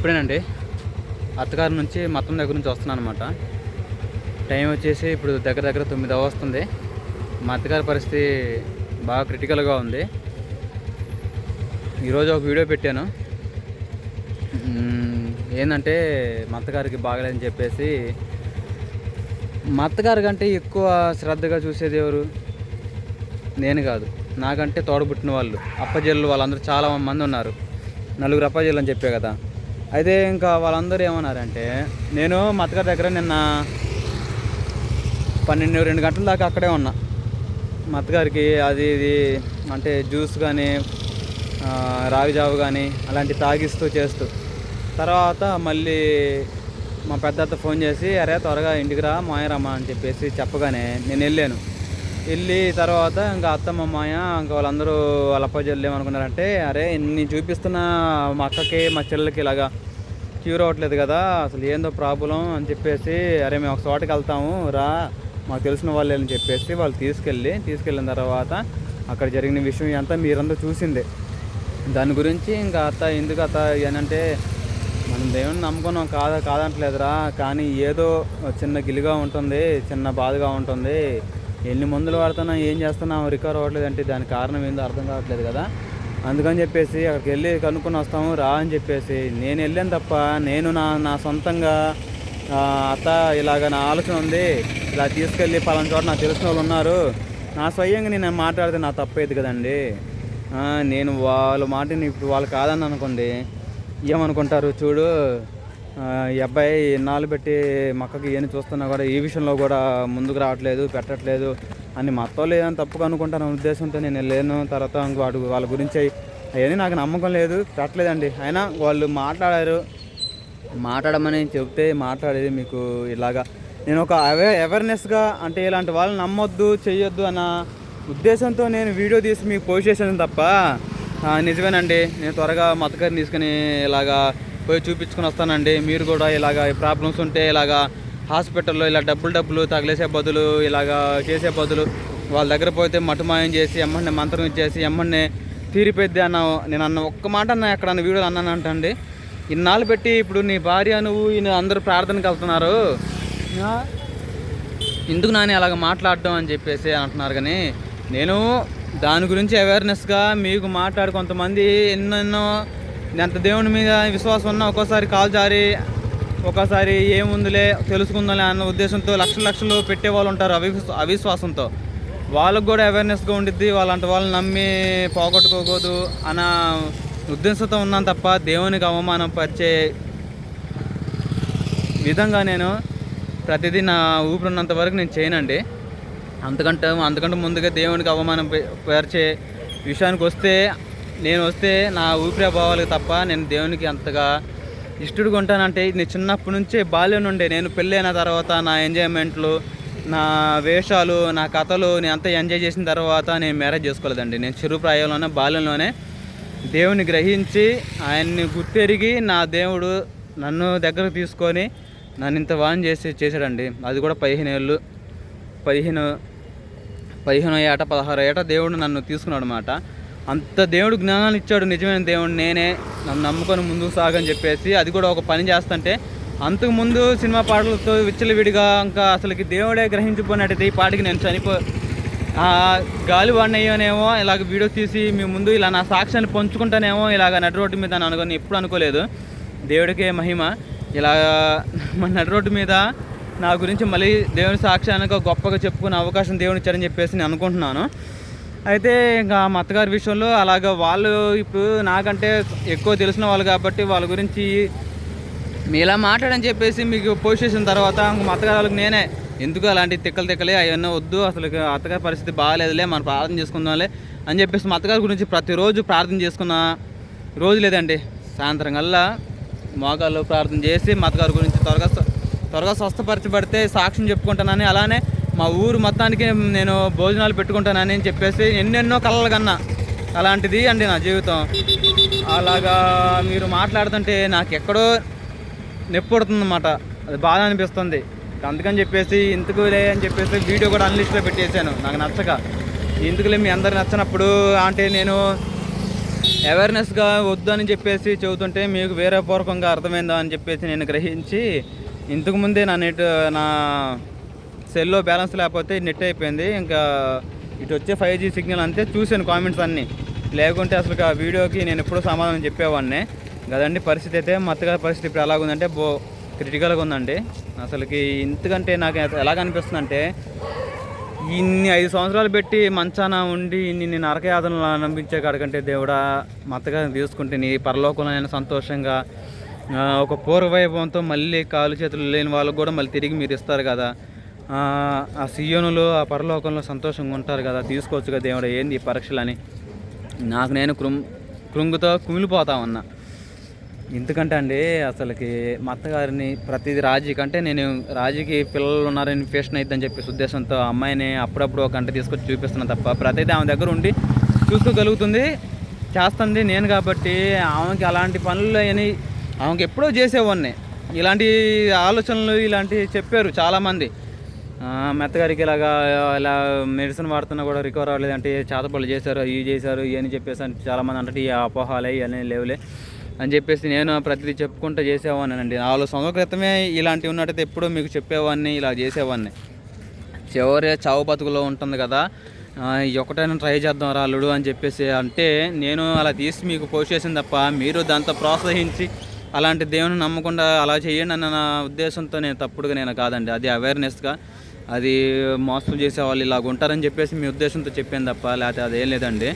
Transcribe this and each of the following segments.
ఇప్పుడేనండి. అత్తగారి నుంచి మొత్తం దగ్గర నుంచి వస్తున్నాను అనమాట టైం వచ్చేసి ఇప్పుడు దగ్గర దగ్గర తొమ్మిది వస్తుంది. మా అత్తగారి పరిస్థితి బాగా క్రిటికల్గా ఉంది. ఈరోజు ఒక వీడియో పెట్టాను. ఏంటంటే మా అత్తగారికి బాగలేదని చెప్పేసి మా అత్తగారి కంటే ఎక్కువ శ్రద్ధగా చూసేది ఎవరు? నేను కాదు. నాకంటే తోడబుట్టిన వాళ్ళు అప్పజల్లు వాళ్ళందరూ చాలా మంది ఉన్నారు. నలుగురు అప్పజల్లు అని చెప్పే కదా. అయితే ఇంకా వాళ్ళందరూ ఏమన్నారంటే నేను మతగారి దగ్గర నిన్న పన్నెండు రెండు గంటల దాకా అక్కడే ఉన్నా. మతగారికి అది ఇది అంటే జ్యూస్ కానీ రాగిజావు కానీ అలాంటి తాగిస్తూ చేస్తూ. తర్వాత మళ్ళీ మా పెద్ద ఫోన్ చేసి అరే త్వరగా ఇంటికి రా మాయరమ్మ అని చెప్పేసి చెప్పగానే నేను వెళ్ళాను. వెళ్ళి తర్వాత ఇంకా అత్తమ్మ మాయ ఇంకా వాళ్ళందరూ వాళ్ళ అప్పచెల్లి ఏమనుకున్నారంటే అరే నేను చూపిస్తున్న మా అక్కకి మా చెల్లెలకి ఇలాగా క్యూర్ అవ్వట్లేదు కదా అసలు ఏందో ప్రాబ్లం అని చెప్పేసి అరే మేము ఒక చోటకి వెళ్తాము రా మాకు తెలిసిన వాళ్ళే అని చెప్పేసి వాళ్ళు తీసుకెళ్ళి తీసుకెళ్ళిన తర్వాత అక్కడ జరిగిన విషయం అంతా మీరంతా చూసిందే. దాని గురించి ఇంకా అత్త ఎందుకు అత్త ఏంటంటే మనం దేవుని నమ్ముకున్నాం కాదా కాదంటలేదురా కానీ ఏదో చిన్న గిలిగా ఉంటుంది చిన్న బాధగా ఉంటుంది ఎన్ని మందులు వాడుతున్నా ఏం చేస్తున్నాం రికవర్ అవ్వట్లేదు అంటే దాని కారణం ఏందో అర్థం కావట్లేదు కదా. అందుకని చెప్పేసి అక్కడికి వెళ్ళి కనుక్కొని వస్తాము రా అని చెప్పేసి. నేను వెళ్ళాను తప్ప నేను నా నా సొంతంగా అత్త ఇలాగ నా ఆలోచన ఉంది. ఇలా తీసుకెళ్ళి పలానా చోట నాకు తెలిసిన వాళ్ళు ఉన్నారు. నా స్వయంగా నేను మాట్లాడితే నా తప్పేది కదండి? నేను వాళ్ళ మాటని ఇప్పుడు వాళ్ళు కాదని అనుకోండి ఏమనుకుంటారు చూడు? ఈ అబ్బాయి ఎన్నాళ్ళు పెట్టి మక్కకి ఏం చూస్తున్నా కూడా ఈ విషయంలో కూడా ముందుకు రావట్లేదు పెట్టట్లేదు. అని మొత్తం లేదని తప్పుగా అనుకుంటాను ఉద్దేశంతో నేను లేను తర్వాత వాడు వాళ్ళ గురించి అవన్నీ నాకు నమ్మకం లేదు. పెట్టలేదండి అయినా వాళ్ళు మాట్లాడారు. మాట్లాడమని చెప్తే మాట్లాడేది మీకు ఇలాగా. నేను ఒక అవే అవేర్నెస్గా అంటే ఇలాంటి వాళ్ళని నమ్మొద్దు చేయొద్దు అన్న ఉద్దేశంతో నేను వీడియో తీసి మీకు పోస్ట్ చేశాను తప్ప. నిజమేనండి. నేను త్వరగా మతగారిని తీసుకుని ఇలాగా పోయి చూపించుకొని వస్తానండి. మీరు కూడా ఇలాగా ప్రాబ్లమ్స్ ఉంటే ఇలాగా హాస్పిటల్లో ఇలా డబ్బులు డబ్బులు తగిలేసే బదులు ఇలాగా చేసే బదులు వాళ్ళ దగ్గర పోతే మటుమాయం చేసి ఎమ్మడిని మంత్రం ఇచ్చేసి ఎమ్మడిని తీరిపోద్ది అన్న నేను అన్న ఒక్క మాట అన్న ఎక్కడ అన్న వీడియో అన్నాను అంటండి. ఇన్నాళ్ళు పెట్టి ఇప్పుడు నీ భార్య నువ్వు ఈయన అందరూ ప్రార్థనకి వెళ్తున్నారు. ఎందుకు నాని అలాగ మాట్లాడడం అని చెప్పేసి అంటున్నారు కానీ నేను దాని గురించి అవేర్నెస్గా మీకు మాట్లాడు కొంతమంది ఎన్నెన్నో ఎంత దేవుని మీద విశ్వాసం ఉన్నా ఒక్కోసారి కాలు జారి ఒక్కోసారి ఏముందిలే తెలుసుకుందాలే అన్న ఉద్దేశంతో లక్షల లక్షలు పెట్టే వాళ్ళు ఉంటారు అవిశ్వ అవిశ్వాసంతో. వాళ్ళకు కూడా అవేర్నెస్గా ఉండిద్ది వాళ్ళంటి వాళ్ళని నమ్మి పోగొట్టుకోకూడదు అన్న ఉద్దేశంతో ఉన్నాను తప్ప దేవునికి అవమానం పరిచే విధంగా నేను ప్రతిదీ నా ఊపిరినంత వరకు నేను చేయనండి. అంతకంటే అంతకంటే ముందుగా దేవునికి అవమానం పే- పరిచే విషయానికి వస్తే నేను వస్తే నా ఊపిరి భావాలకు తప్ప నేను దేవునికి అంతగా ఇష్టడుగా ఉంటానంటే నేను చిన్నప్పటి నుంచే బాల్యం నుండే నేను పెళ్ళైన తర్వాత నా ఎంజాయ్మెంట్లు నా వేషాలు నా కథలు నేను అంతా ఎంజాయ్ చేసిన తర్వాత నేను మ్యారేజ్ చేసుకోలేదండి. నేను చిరుప్రాయంలోనే బాల్యంలోనే దేవుని గ్రహించి ఆయన్ని గుర్తెరిగి నా దేవుడు నన్ను దగ్గరకు తీసుకొని నన్ను ఇంత వాన్ చేసి చేశాడండి. అది కూడా పదిహేను ఏళ్ళు పదిహేను పదిహేను ఏట పదహారు ఏట దేవుడు నన్ను తీసుకున్నాడు అనమాట అంత దేవుడు జ్ఞానాన్ని ఇచ్చాడు నిజమైన దేవుడు నేనే నన్ను నమ్ముకొని ముందుకు సాగని చెప్పేసి అది కూడా ఒక పని చేస్తుంటే అంతకు ముందు సినిమా పాటలతో విచ్చలవిడిగా ఇంకా అసలుకి దేవుడే గ్రహించిపోయినట్టయితే ఈ పాటకి నేను చనిపో గాలి వాడినయ్యోనేమో ఇలాగ వీడియో తీసి మీ ముందు ఇలా నా సాక్ష్యాన్ని పంచుకుంటానేమో ఇలాగ నడి రోడ్డు మీద అని అనుకొని ఎప్పుడు అనుకోలేదు. దేవుడికే మహిమ. ఇలా మన నడి రోడ్డు మీద నా గురించి మళ్ళీ దేవుని సాక్ష్యానికి గొప్పగా చెప్పుకునే అవకాశం దేవుని ఇచ్చారని చెప్పేసి నేను అనుకుంటున్నాను. అయితే ఇంకా మా అత్తగారి విషయంలో అలాగ వాళ్ళు ఇప్పుడు నాకంటే ఎక్కువ తెలిసిన వాళ్ళు కాబట్టి వాళ్ళ గురించి మీలా మాట్లాడని చెప్పేసి మీకు పోస్ట్ చేసిన తర్వాత ఇంక మా అత్తగారు వాళ్ళకి నేనే ఎందుకు అలాంటి తిక్కలు తిక్కలే అవన్నీ వద్దు అసలు అత్తగారి పరిస్థితి బాగాలేదులే మనం ప్రార్థన చేసుకుందాంలే అని చెప్పేసి మా అత్తగారి గురించి ప్రతిరోజు ప్రార్థన చేసుకున్న రోజు లేదండి. సాయంత్రం కల్లా మోగాళ్ళు ప్రార్థన చేసి మా అత్తగారి గురించి త్వరగా త్వరగా స్వస్థపరచబడితే సాక్ష్యం చెప్పుకుంటానని అలానే మా ఊరు మొత్తానికి నేను భోజనాలు పెట్టుకుంటానని చెప్పేసి ఎన్నెన్నో కలలు కన్నా అలాంటిది అండి నా జీవితం. అలాగా మీరు మాట్లాడుతుంటే నాకు ఎక్కడో నొప్పి పడుతుందన్నమాట అది బాధ అనిపిస్తుంది. అందుకని చెప్పేసి ఇంతకులే అని చెప్పేసి వీడియో కూడా అన్లిస్ట్లో పెట్టేశాను. నాకు నచ్చక. ఎందుకులే మీ అందరు నచ్చినప్పుడు అంటే నేను అవేర్నెస్గా వద్దని చెప్పేసి చెబుతుంటే మీకు వేరే పూర్వకంగా అర్థమైందా అని చెప్పేసి నేను గ్రహించి ఇంతకుముందే నా నెట్ నా సెల్లో బ్యాలెన్స్ లేకపోతే నెట్ అయిపోయింది. ఇంకా ఇటు వచ్చే ఫైవ్ జీ సిగ్నల్ అంతే. చూశాను కామెంట్స్ అన్నీ. లేకుంటే అసలు ఆ వీడియోకి నేను ఎప్పుడూ సమాధానం చెప్పేవాడిని. కదండి పరిస్థితి అయితే మత్తగా పరిస్థితి ఇప్పుడు ఎలాగుందంటే బో క్రిటికల్గా ఉందండి. అసలుకి ఇంతకంటే నాకు ఎలాగ అనిపిస్తుందంటే ఇన్ని ఐదు సంవత్సరాలు పెట్టి మంచాన ఉండి ఇన్ని నరకయాతనలు అనిపించే కాడకంటే దేవుడా మత్తగా తీసుకుంటే నీ పరలోకంలో నేను సంతోషంగా ఒక పూర్వవైభవంతో మళ్ళీ కాలు చేతులు లేని వాళ్ళకు కూడా మళ్ళీ తిరిగి మీరు ఇస్తారు కదా. ఆ, సీయోనులు ఆ పరలోకంలో సంతోషంగా ఉంటారు కదా తీసుకోవచ్చు కదా దేవుడు ఏంది ఈ పరీక్షలని? నాకు నేను కృం కృంగుతో కుమిలిపోతా ఉన్నా. ఎందుకంటే అండి అసలుకి మా అత్తగారిని ప్రతిదీ రాజీ కంటే నేను రాజీకి పిల్లలు ఉన్నారని ఇన్ఫెక్షన్ అవుతుందని చెప్పేసి ఉద్దేశంతో అమ్మాయిని అప్పుడప్పుడు ఒక గంట తీసుకొచ్చి చూపిస్తున్నాను తప్ప ప్రతిదీ ఆమె దగ్గర ఉండి చూసుకోగలుగుతుంది చేస్తుంది నేను కాబట్టి ఆమెకి అలాంటి పనులు అని ఆమెకి ఎప్పుడో చేసేవాడిని. ఇలాంటి ఆలోచనలు ఇలాంటివి చెప్పారు చాలామంది. మెత్తగారికి ఇలాగా ఇలా మెడిసిన్ వాడుతున్నా కూడా రికవర్ అవ్వలేదు. అంటే చేతపళ్ళు చేశారు ఇవి చేశారు ఇవి అని చెప్పేసి అని చాలామంది అంటే ఈ అపోహాలే ఇవన్నీ లేవులే అని చెప్పేసి నేను ప్రతిదీ చెప్పుకుంటూ చేసేవాడిని అండి నాలుగు సంవత్సరాల క్రితమే ఇలాంటివి ఉన్నట్టయితే ఎప్పుడూ మీకు చెప్పేవాడిని ఇలా చేసేవాడిని. చివరి చావు బతుకులో ఉంటుంది కదా ఒకటైనా ట్రై చేద్దాం రా అల్లుడు అని చెప్పేసి అంటే నేను అలా తీసి మీకు పోస్ట్ చేసింది తప్ప మీరు దాంతో ప్రోత్సహించి అలాంటి దేవుని నమ్మకుండా అలా చేయండి అన్న నా ఉద్దేశంతో నేను తప్పుడుగా నేను కాదండి. అది అవేర్నెస్గా అది మోసం చేసే వాళ్ళు ఇలాగ ఉంటారని చెప్పేసి మీ ఉద్దేశంతో చెప్పాను తప్ప లేకపోతే అదేం లేదండి.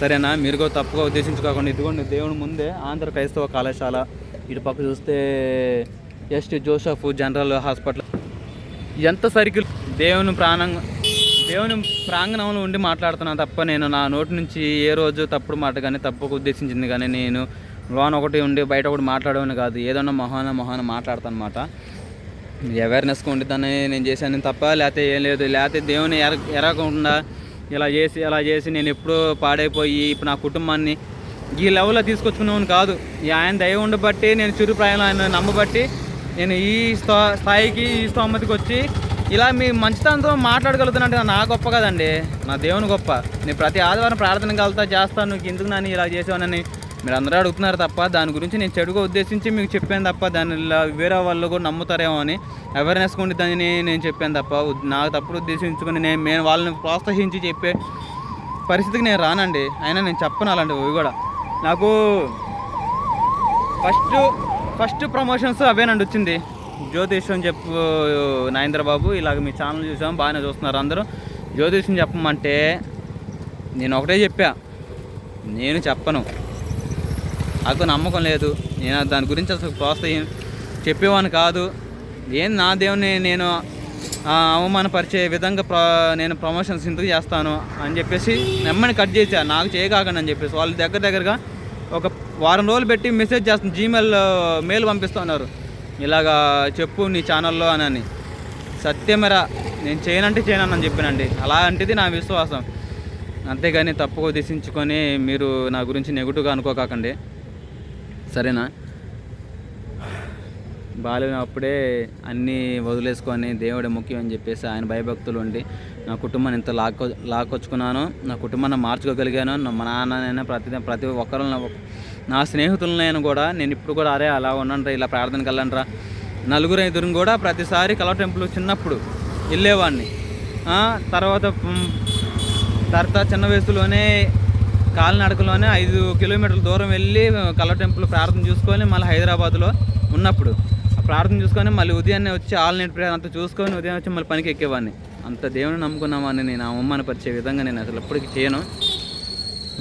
సరేనా? మీరు కూడా తప్పుగా ఉద్దేశించుకోకుండా ఇదిగోండి దేవుని ముందే ఆంధ్ర క్రైస్తవ కళాశాల. ఇటు పక్క చూస్తే ఎస్టీ జోసఫ్ జనరల్ హాస్పిటల్. ఎంత సర్కిల్ దేవుని ప్రాణం దేవుని ప్రాంగణంలో ఉండి మాట్లాడుతున్నాను తప్ప నేను నా నోటి నుంచి ఏ రోజు తప్పుడు మాట కానీ తప్పుకు ఉద్దేశించింది కానీ నేను లోన్ ఒకటి ఉండి బయట ఒకటి మాట్లాడమని కాదు. ఏదన్నా మొహాన మొహాన మాట్లాడతాను అనమాట అవేర్నెస్గా ఉండిద్దని నేను చేశాను తప్ప లేకపోతే ఏం లేదు. లేకపోతే దేవుని ఎర ఎరగకుండా ఇలా చేసి ఇలా చేసి నేను ఎప్పుడూ పాడైపోయి ఇప్పుడు నా కుటుంబాన్ని ఈ లెవెల్లో తీసుకొచ్చుకున్నామని కాదు. ఈ ఆయన దయ ఉండబట్టి నేను చిరుప్రాయంలో ఆయన నమ్మబట్టి నేను ఈ స్థా స్థాయికి ఈ స్తోమతికి వచ్చి ఇలా మీ మంచితనంతో మాట్లాడగలుగుతానంటే నా గొప్ప కదండి. నా దేవుని గొప్ప. నేను ప్రతి ఆదివారం ప్రార్థన కలుతా చేస్తాను నీకు ఎందుకు నన్ను ఇలా చేసేవానని మీరు అందరూ అడుగుతున్నారు తప్ప దాని గురించి నేను చెడుగా ఉద్దేశించి మీకు చెప్పాను తప్ప దాన్ని ఇలా వేరే వాళ్ళు కూడా నమ్ముతారేమో అని అవేర్నెస్ దానిని నేను చెప్పాను తప్ప నాకు తప్పుడు ఉద్దేశించుకొని నేను నేను వాళ్ళని ప్రోత్సహించి చెప్పే పరిస్థితికి నేను రానండి. అయినా నేను చెప్పను అలాంటివి కూడా. నాకు ఫస్ట్ ఫస్ట్ ప్రమోషన్స్ అవేనండి వచ్చింది. జ్యోతిష్యం చెప్పు నాయేంద్రబాబు ఇలాగ మీ ఛానల్ చూసాం బాగానే చూస్తున్నారు అందరూ. జ్యోతిష్యం చెప్పమంటే నేను ఒకటే చెప్పా. నేను చెప్పను. నాకు నమ్మకం లేదు. నేను దాని గురించి అసలు ప్రోత్సహం చెప్పేవాని కాదు. ఏం నా దేవుని నేను అవమానపరిచే విధంగా ప్ర నేను ప్రమోషన్స్ ఎందుకు చేస్తాను అని చెప్పేసి నెమ్మని కట్ చేశాను నాకు చేయకాకండి అని చెప్పేసి. వాళ్ళు దగ్గర దగ్గరగా ఒక వారం రోజులు పెట్టి మెసేజ్ చేస్తాను జీమెయిల్ మెయిల్ పంపిస్తున్నారు. ఇలాగా చెప్పు నీ ఛానల్లో అని అని. సత్యమరా నేను చేయనంటే చేయనని చెప్పానండి. అలాంటిది నా విశ్వాసం. అంతేగాని తప్పుగా ఉద్దేశించుకొని మీరు నా గురించి నెగిటివ్గా అనుకోకాకండి. సరేనా? బాలినప్పుడే అన్నీ వదిలేసుకొని దేవుడే ముఖ్యం అని చెప్పేసి ఆయన భయభక్తులు ఉండి నా కుటుంబాన్ని ఇంత లాక్కొ లాక్కొచ్చుకున్నాను. నా కుటుంబాన్ని మార్చుకోగలిగాను. నా మా నాన్ననైనా ప్రతి ప్రతి ఒక్కరిని నా స్నేహితులనైనా కూడా నేను ఇప్పుడు కూడా అరే అలా ఉండండి ఇలా ప్రార్థనకి వెళ్ళండిరా. నలుగురు ఐదుగురు కూడా ప్రతిసారి కలవ టెంపుల్ చిన్నప్పుడు వెళ్ళేవాడిని. తర్వాత తర్వాత చిన్న వయసులోనే కాలినడకలోనే ఐదు కిలోమీటర్ల దూరం వెళ్ళి కలవ టెంపుల్ ప్రార్థన చూసుకొని మళ్ళీ హైదరాబాద్లో ఉన్నప్పుడు ఆ ప్రార్థన చూసుకొని మళ్ళీ ఉదయాన్నే వచ్చి ఆల్ నైట్ ప్రేయర్ అంతా చూసుకొని ఉదయం వచ్చి మళ్ళీ పనికి ఎక్కేవాడిని. అంత దేవుని నమ్ముకున్నామని నేను ఆ అమ్మని పరిచే విధంగా నేను అసలు ఎప్పటికీ చేయను.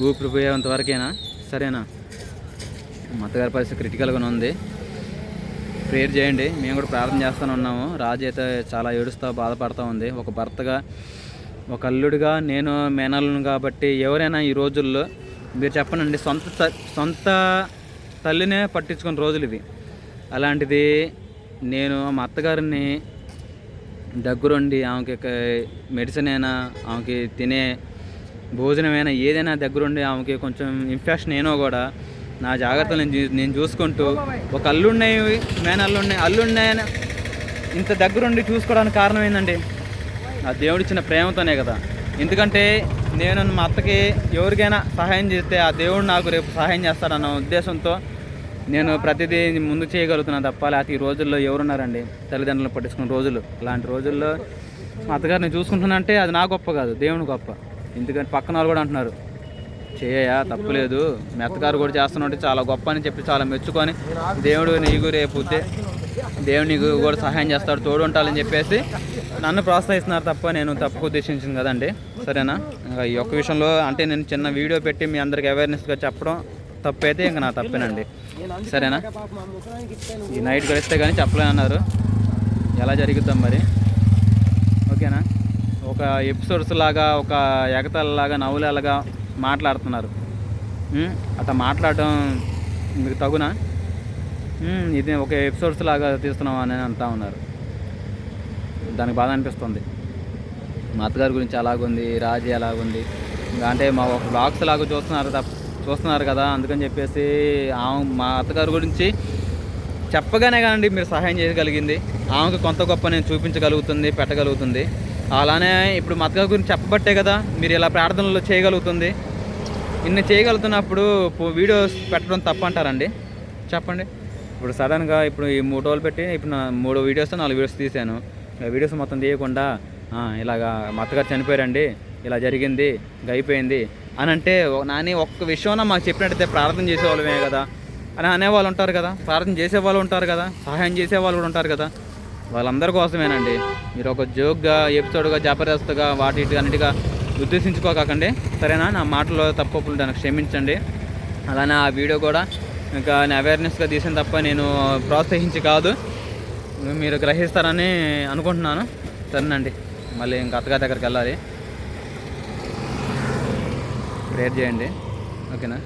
ఊపిరి పోయేంత వరకేనా? సరేనా? మతగారి అత్తగారి పరిస్థితి క్రిటికల్గానే ఉంది. ప్రేయర్ చేయండి. మేము కూడా ప్రార్థన చేస్తూనే ఉన్నాము. రాజు అయితే చాలా ఏడుస్తూ బాధపడుతూ ఉంది. ఒక భర్తగా ఒక అల్లుడిగా నేను మేనల్ను కాబట్టి ఎవరైనా ఈ రోజుల్లో మీరు చెప్పనండి సొంత త- సొంత తల్లినే పట్టించుకున్న రోజులు ఇవి. అలాంటిది నేను మా అత్తగారిని దగ్గరుండి ఆమెకి మెడిసిన్ అయినా ఆమెకి తినే భోజనమైనా ఏదైనా దగ్గరుండి ఆమెకి కొంచెం ఇన్ఫెక్షన్ అయినా కూడా నా జాగ్రత్తలు నేను నేను చూసుకుంటూ ఒక అల్లున్నాయి మేనల్లున్నాయి అల్లున్నాయి ఇంత దగ్గరుండి చూసుకోవడానికి కారణం ఏంటండి ఆ దేవుడిచ్చిన ప్రేమతోనే కదా. ఎందుకంటే నేను మా అత్తకి ఎవరికైనా సహాయం చేస్తే ఆ దేవుడు నాకు రేపు సహాయం చేస్తాడన్న ఉద్దేశంతో నేను ప్రతిదీ ముందు చేయగలుగుతున్నాను తప్ప లేకపోతే ఈ రోజుల్లో ఎవరున్నారండి? తల్లిదండ్రులు పట్టించుకున్న రోజులు. అలాంటి రోజుల్లో మా అత్తగారిని చూసుకుంటున్నానంటే అది నా గొప్ప కాదు దేవుని గొప్ప. ఎందుకంటే పక్కన వాళ్ళు కూడా అంటున్నారు చేయ తప్పులేదు మీ అత్తగారు కూడా చేస్తున్నట్టు చాలా గొప్ప అని చెప్పి చాలా మెచ్చుకొని దేవుడు నీకు రేపు దేవుడు నీకు కూడా సహాయం చేస్తాడు తోడు ఉంటాలని చెప్పేసి నన్ను ప్రోత్సహిస్తున్నారు తప్ప నేను తప్పుకు ఉద్దేశించింది కదండి. సరేనా? ఇంకా ఈ ఒక్క విషయంలో అంటే నేను చిన్న వీడియో పెట్టి మీ అందరికి అవేర్నెస్గా చెప్పడం తప్పైతే ఇంకా నా తప్పేనండి. సరేనా? ఈ నైట్ గడిస్తే కానీ చెప్పలేనన్నారు. ఎలా జరుగుద్దాం మరి? ఓకేనా? ఒక ఎపిసోడ్స్ లాగా ఒక ఎగతలలాగా నవ్వులలాగా మాట్లాడుతున్నారు. అట్లా మాట్లాడటం మీకు తగునా? ఇది ఒక ఎపిసోడ్స్ లాగా తీస్తున్నాం అని అంటా ఉన్నారు. దానికి బాధ అనిపిస్తుంది. మా అత్తగారి గురించి అలాగుంది రాజీ అలాగుంది. ఇంకా అంటే మా ఒక బ్లాగ్స్ లాగా చూస్తున్నారు తప్ప చూస్తున్నారు కదా అందుకని చెప్పేసి ఆమె మా అత్తగారి గురించి చెప్పగానే కానండి మీరు సహాయం చేయగలిగింది. ఆమెకు కొంత గొప్ప నేను చూపించగలుగుతుంది పెట్టగలుగుతుంది. అలానే ఇప్పుడు మా అత్తగారి గురించి చెప్పబట్టే కదా మీరు ఇలా ప్రార్థనలు చేయగలుగుతుంది. ఇన్ని చేయగలుగుతున్నప్పుడు వీడియోస్ పెట్టడం తప్పంటారండి. చెప్పండి. ఇప్పుడు సడన్గా ఇప్పుడు ఈ మూడు రోజులు పెట్టి ఇప్పుడు నా మూడు వీడియోస్ నాలుగు వీడియోస్ తీశాను. వీడియోస్ మొత్తం తీయకుండా ఇలాగా మా అత్తగారు చనిపోయారండి ఇలా జరిగింది అయిపోయింది అని అంటే నాని ఒక్క విషయం మాకు చెప్పినట్టయితే ప్రార్థన చేసేవాళ్ళమే కదా. అని అనేవాళ్ళు ఉంటారు కదా. ప్రార్థన చేసేవాళ్ళు ఉంటారు కదా. సహాయం చేసేవాళ్ళు కూడా ఉంటారు కదా. వాళ్ళందరి కోసమేనండి. మీరు ఒక జోక్గా ఎపిసోడ్గా జబర్దస్త్గా వాటి అన్నిటిగా ఉద్దేశించుకోకండి. సరేనా? నా మాటలో తప్పకుండా దానికి క్షమించండి. అలానే ఆ వీడియో కూడా ఇంకా అవేర్నెస్గా తీసిన తప్ప నేను ప్రోత్సహించి కాదు. మీరు గ్రహిస్తారని అనుకుంటున్నాను. సరేనండి. మళ్ళీ ఇంకా అత్తగారి దగ్గరికి వెళ్ళాలి. ప్రేయర్ చేయండి. ఓకేనా?